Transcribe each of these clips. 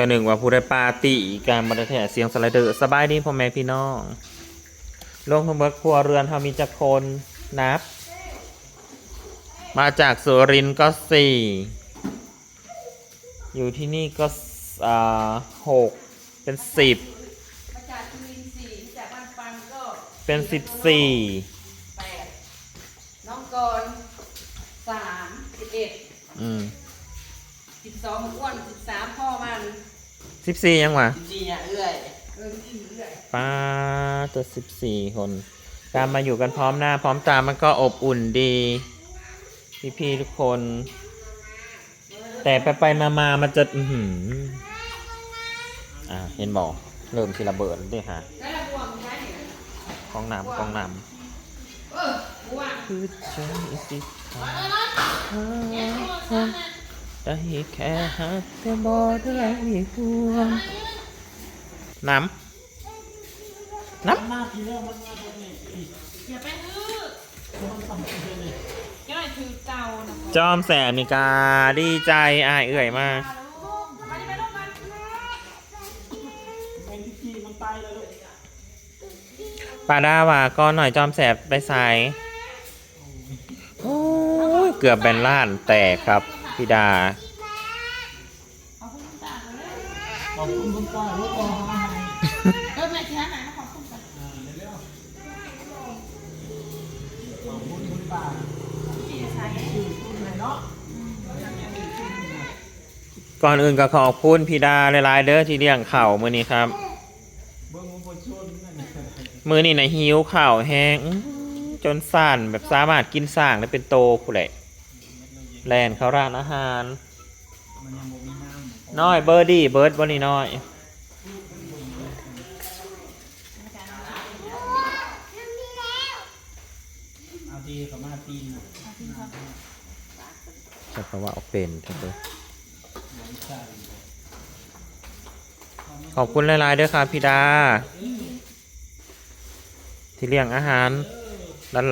ก็หนึ่งว่าผู้ได้ปาร์ตี้การบันเทิงเสียงสไลเดอร์สบายดีพ่อแม่พี่น้องลงทั้งเบิดครัวเรือนเฮามีจักคนนับ มาจากสุรินทร์ก็สี่อยู่ที่นี่ก็สอ่าหกเป็นสิบมาจากจุลินทรีย์มาจากบ้านปันก็เป็นสิบสี่แปดน้องกรณ์สามสิบเอ็ดอืม สิบสองอ้วนสิบสามพ่อมัน สิบสี่ยังวะจริงๆอะเอื้อยเออจริงๆเอื้อยป้าตัวสิบสี่คนการมาอยู่กันพร้อมหน้า พร้อมตามันก็อบอุ่นดี พี่ๆทุกคน แต่ไปไปๆมาๆมันจะอือหืออ่าเห็นบอกเริ่มทีระเบิดแล้วด้วยฮะแล้วเราบวงใช่ไหมกองน้ำกองน้เออบัวำคือใจสิ ได้แค่หักแต่บ่ได้ห่วงน้ำน้ำอย่าไปฮือก็ถือเก่านะจอมแสบมีกาดีใจอายเอื่อยมากมาดิไปลูกมันปาดาว่าก็หน่อยจอมแสบไปใส่โอ้ย เกือบแบนล้านแตกครับ พี่ดาขอบคุณคุณป้าลูกอมาให้เออแม่ที่ร้านไหนมาขอบคุณกันอ่าเร็วๆขอบคุณคุณป้าที่ใช้ชื่อคุณเลยเนาะก่อนอื่นก็ขอบคุณพี่ดาหลายๆเด้อที่เลี้ยงเข่ามือนี้ครับ มือนี่นะหิวเข่าแห้งจนสั่นแบบสามารถกินสร้างได้เป็นโตผู้ใด แลนเขาร้านอาหารมันยังบ่มีน้ำน้อยเบอร์ดี้เบิร์ดบอนี่น้อย เอาดีเขามาตีนน่ะจะเพราะว่าเอาเป็นเถอะเด้อหลังใส่ขอบคุณหลายๆเด้อครับพี่ดา ที่เลี้ยงอาหาร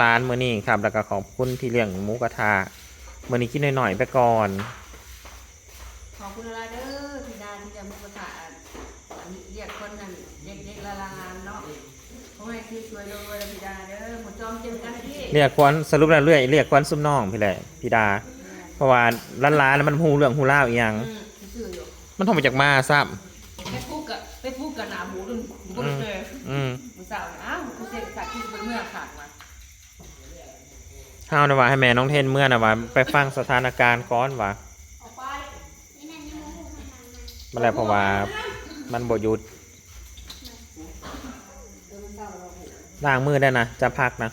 ร้านๆมื้อนี้ครับ แล้วก็ขอบคุณที่เลี้ยงหมูกระทะ มื้อนี้กินหน่อยๆไปก่อน ขอบคุณละเด้อพี่ดาที่จะมุกตาเรียกคนนั้นเด็กๆละลานเนาะขอให้ที่ช่วยรวยๆพี่ดาเด้อหมดจอมเจมกันที่เรียกควันสรุปแล้วเรื่อยเรียกควันซุ่มน้องพี่แหละพี่ดา เพราะว่าร้านๆมันฮูเรื่องฮูเล่าวอีหยัง อืมซื่ออยู่มันโทรมาจากมาซ้ไปพูดกับไปพูดกับหนาหมูดุนบุญเลยำอืม มึงสาวอ้าวกูเสกสักที่เป็นเมื่อขาดมา เฮานะว่าให้แม่น้องเทนเมื่อนะว่าไปฟังสถานการณ์ก่อนว่ามันแหละเพราะว่ามันบ่หยุดล้างมือได้นะจะพักนะ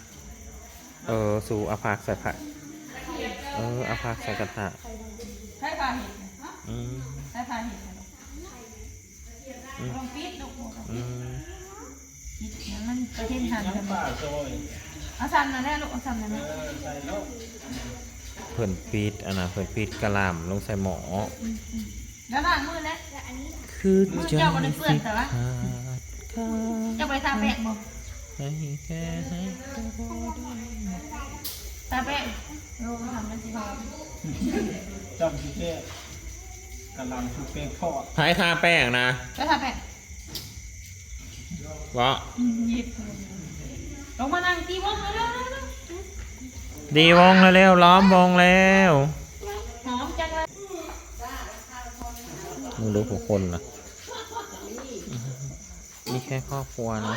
เออ สู่อาพักใส่ผักเอออาพักใส่กระทะใช้พาเห็ดอืมใช้พาเห็ดลองปิดลูกหมูอืมปิดมันกระเทียมหั่นน้ำป้าซอย เอาซ้ำนะแน่ลูกเอาซ้ำนะเอแน่อใส่แล้วเพิ่นปีดอันน่ะเพิ่นปีดกะหล่ำลงใส่หมอ แล้วล้างมือแล้วคือมือใจเจ้าบ่ได้เปื้อนแต่ว่าขาดขาจะไปทาแป้งบ่ดให้แค่ให้แต่บ่ได้ทาแป้งลูกทำมันสิหอมจำสิแค่กำลังชุบแป้งทอดไผทาแป้งนะก็ทาแป้งวะหยิบ ลงมานั่งตีวงเร็วดีวงแล้วๆล้อมวงแล้วๆหอมจังเลยมึงดูผู้คนนะนี่แค่ครอบครัวนะ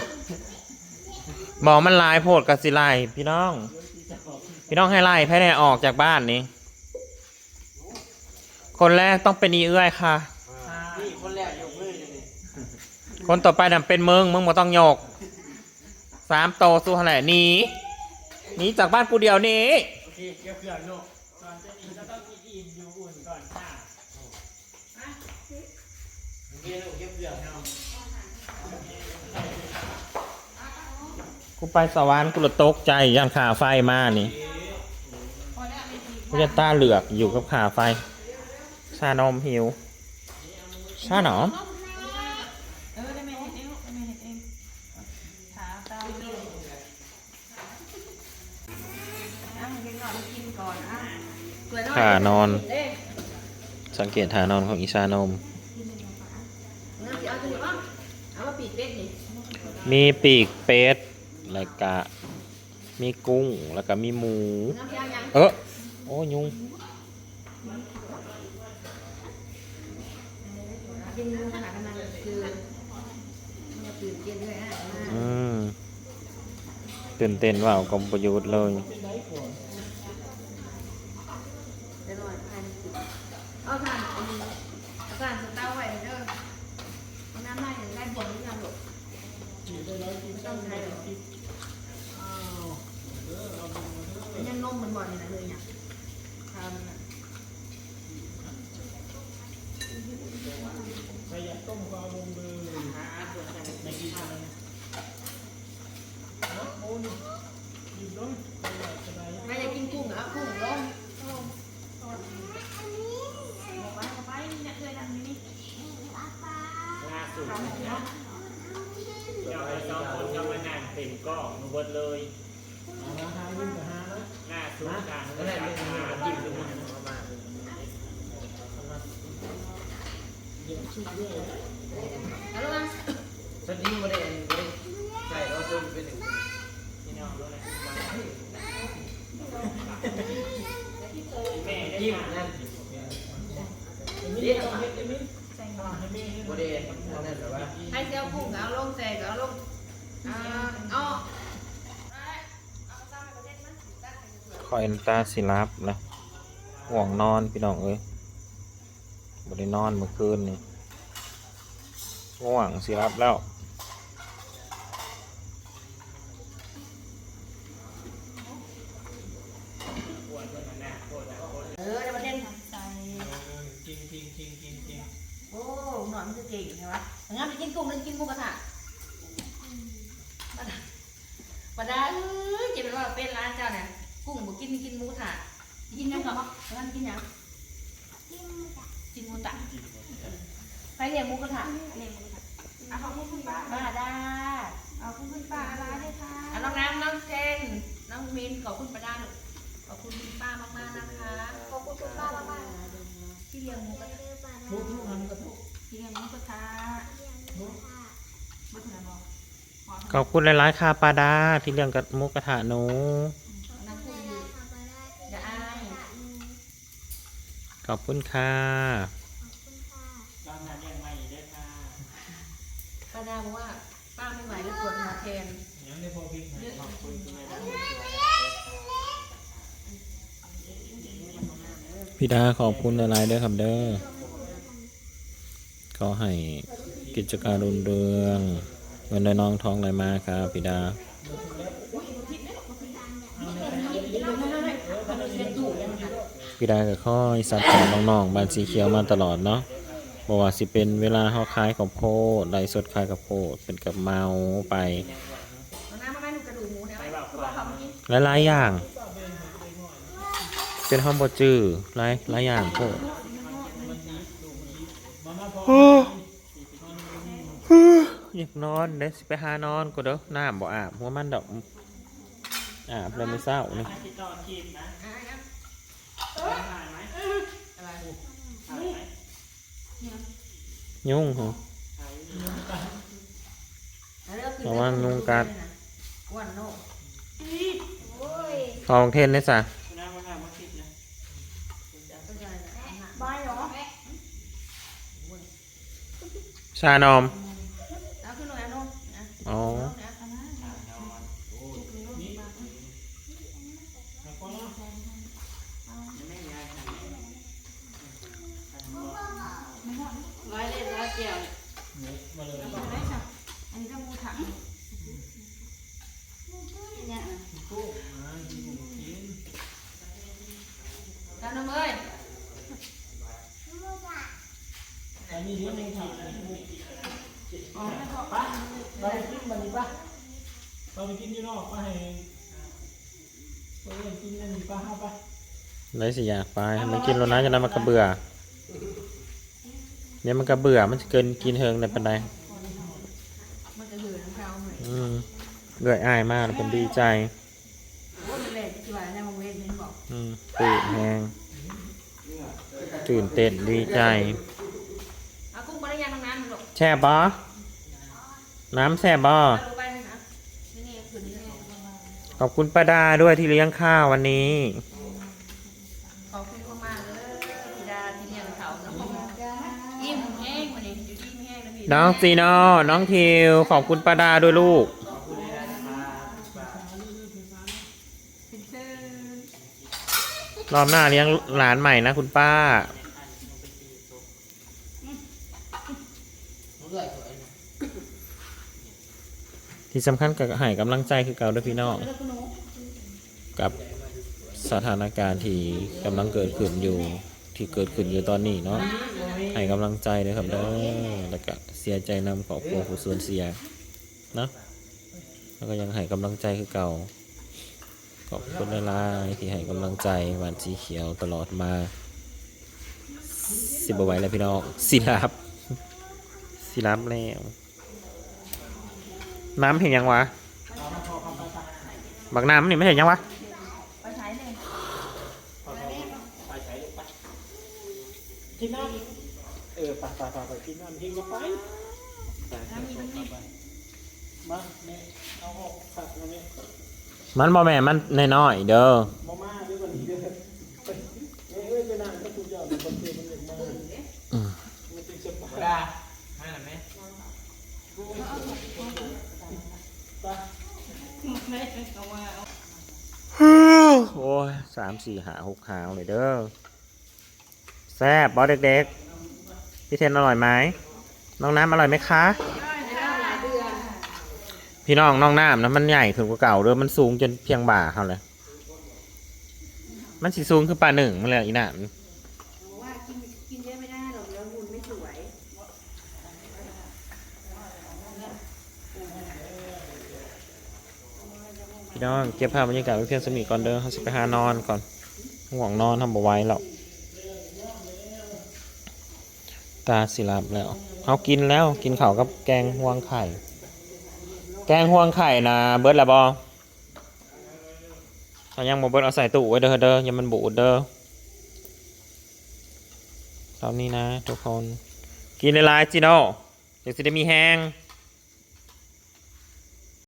บอกมันลายโพดกับสิไลพี่น้อง พี่น้องให้ไล่แพ้แน่ออกจากบ้านนี้ คนแรกต้องเป็นอีเอื้อยค่ะ นี่คนแรกยกมือเลยนี่คนต่อไปน่ะเป็นมึงมึงบ่ต้องโยก สามโตสู้เท่าไหร่หนีหนีจากบ้านกูเดียวนี้โอเคเก็บเพื่อนลูกก่อนจะหนีก็ต้องกินอิ่มอยู่อุ่นก่อนค่ะโอเคลูกเก็บเพื่อนเนาะกูไปสวรรค์กูละตกใจย่านขาไฟมานี่กูจะตาเหลือกอยู่กับขาไฟ ชานมหิว ชาหนอม เออได้แม่เห็ดเองลูกได้แม่เห็ดเองขาตาอะมึงกินก่อนมึงกินก่อนอะเกลือ หน่อยขานอนอ้ยสังเกตฐานอนของอีชานม มีปีกเป็ดแล้วก็มีกุ้งแล้วก็มีหมู เออโอ้ยุงกินงูขนาดนั้นคือมันจะตื่นเต้นว้าวกับประยุทธ์เลย จะหน่อยภายในสิบ เอาทานอันนี้เอาทานสตาร์ไว้เด้อเอาน้ำได้อย่างได้บ่นหรือยังลูกไม่ต้องใช้หรอกเป็นยังนมมันบ่อนนี่นะเลยเนี่ยทำนะ ใครอยากต้มก็เอาลงเลยในกินอะไรนะโอ้นี่หยิบเลยใครอยากจะได้ แม่อยากกินกุ้งเหรอกุ้งลง ล่าสุดเดี๋ยวไอ้สองคนก็มานั่งเต็ มกล้องหมดเลยเอาละหาวิ่งกับหานะล่าสุดต่างก็ได้มาจิ้มดูมันเข้ามาเดี๋ยวชุบด้วยเอาลูกนะสดิ้งไม่ได้ไม่ได้ใส่เราต้มเป็นหนึ่งพี่น้องรู้เลยแม่ได้จิ้มทานนั่นเอ็มมี่ต้องเฮ็ดเอ็มมี่ใส่หน่อยให้แม่ให้ไม่ได้นั่นหรอว่าให้เจ้ากุ้งเอาลงแตกเอาลงอ่าเอา คอยตาสิรับนะห่วงนอนพี่น้องเอ้ยบ่ได้นอนเมื่อคืนนี่ง่วงสิรับแล้วเออจะมาเล่นใส่กินกินกินกินกินโอ้หนอนมันจะเก่งใช่ไหมงั้นไปกินกุ้งหรือกินหมูกระทะปลาดาเอ้ยจะเป็นว่าเป็นร้านเจ้าเนี่ย กุ้งบอกกินกินหมูกระทะกินยังก่อนงั้นกินยังกินหมูตะไปเรียกหมูกระทะเรียกหมูกระทะเอาของคุณป้าป้าดาเอาของคุณป้าอะไรเลยค่ะอะน้องน้ำน้องเจนน้องมินขอบคุณป้าดาลูกขอบคุณคุณป้ามากๆนะคะขอบคุณคุณป้ามากที่เลี้ยงหมูกระทะทุกทุกอันก็ทุกที่เลี้ยงหมูกระทะบุตรนะบอกขอบคุณหลายๆค่ะปาดาที่เรื่องกับมุกกระทะหนู นั่งคุยอยู่อย่าอาย ขอบคุณค่ะตามงานยังใหม่ได้ค่ะป้าดาบอกว่าป้าไม่ไหวแล้วปวดหัวแทนยังได้พอพิกให้ขอบคุณทำไมได้พี่ดาขอบคุณหลายๆเด้อครับเด้อขอให้กิจการรุ่งเรืองเงินได้น้องท้องไหลมาครับพี่ดา พี่ดาก็ค่อยซัพพอร์ตน้องๆบ้านสีเขียวมาตลอดเนาะบอกว่าสิเป็นเวลาเฮาขายกับโพดไลฟ์สดขายกับโพดเป็นกับเมาไปหลายๆอย่าง เป็นห้องบจื้อหลายหลายอย่างโพดออยากนอนเด้สิไปหานอนก็เด้อน้ำบ่อาบหัวมันดอกอาบแล้วไม่เศร้านี่ อคลิปนะอะอะถ่ายไหมอะไรถ่ายไหมยุ่งเหรอเอาเลิกกินระวังยุงกัดอ้วันโน่โอ้ยทองเทนได้สะคุณน้ามาถามมาคลิปนะก็จะเอาหนักบายเหรอชานอม เอาขึ้นหน่อยเอาโน่นะ อ๋อ เอานะเอานะ แล้วก็เนาะ ร้อยเล่นร้อยเกี่ยว มาเลย บอกได้ค่ะอันนี้ก็หมูถังเนี่ย ตู้มากินกิน ตามน้ำเอ้ย อันนี้เลี้ยงในถัง อ๋อไม่พอ ปะเราไปกินมันนี่ปะเราไปกินอยู่นอกปะให้เราไปกินนั่นนี่ปะห้าปะได้สิอยากไปมันกินแล้วนะจะนั้นมันก็เบื่อเนี่ยมันก็เบื่อมันจะเกินกินเฮิงในปันใดมันจะหือน้ำเท้าหน่อยอืมเบื่ออายมากแล้วเป็นดีใจอืมตื่นแหงตื่นเต้นดีใจ แช่บอน้ำแช่บอเอาดูไปนะนี่นี่คืนนี้ขอบคุณป้าดาด้วยที่เลี้ยงข้าววันนี้ ขอบคุณมากๆเลยพี่ดาที่เลี้ยงเขาเนาะอิ่มแห้งวันนี้อยู่ที่แห้งนะพี่น้องจีโน่น้องทิว ขอบคุณป้าดาด้วยลูกขอบคุณเลยนะครับรอบหน้าเลี้ยงหลานใหม่นะคุณป้า ที่สำคัญกับให้กำลังใจคือเก่าด้วยพี่น้องกับสถานการณ์ที่กำลังเกิดขึ้นอยู่ที่เกิดขึ้นอยู่ตอนนี้เนาะให้กำลังใจเลยครับเด้อแล้วก็เสียใจนำขอบครัวผู้สูญเสียนะแล้วก็ยังให้กำลังใจคือเก่าขอบคุณหลายๆที่ให้กำลังใจหวานสีเขียวตลอดมา สิบไว้แล้วพี่น้องสิรับสิรับแล้ว น้ำเห็นยังวะ บักน้ำนี่ไม่เห็นยังวะกินน้ำเออไปไปไปไปกินน้ำทิ้งก็ไปมาแม่เอาออกสัตว์มาเนี่ยมันบ่แม่มันน้อยๆเด้อมาม่าด้วยวันนี้เด้อเอ้ยเอ้ยไปนั่งก็ทุกอย่างมันเป็นมันอย่างมาก อืม มันจึงจะไป ป้าดามาหน่อยไหม โอ้ยสามสี่หาหกหาวเลยเด้อแซ่บบอสเด็กๆ พี่เทนอร่อยไหมน้องน้ำอร่อยไหมคะ พี่น้องน้องน้ำนะมันใหญ่ขึ้นกว่าเก่าเด้อมันสูงจนเพียงบ่าเขาเลย มันสีสูงคือป่าหนึ่งมาเลยอีหนาม ว่ากินกินเยอะไม่ได้หรอกแล้วหุ่นไม่สวย พี่น้องเก็บภาพบรรยากาศไว้เพียงสมีก่อนเด้อเขาสิไปหานอนก่อนห่วงนอนทำบ่ไหว้หรอกตาสิรับแล้วเขากินแล้วกินเขากับแกงห่วงไข่ แกงห่วงไข่นะเบิร์ดละบอถ้ายังบ่เบิร์ดเอาใส่ตู้ไว้เด้อเด้อย่ามันบูดเด้อตอนนี้นะทุกคน กินในไลน์จิโน่เดี๋ยวสิได้มีแห้ง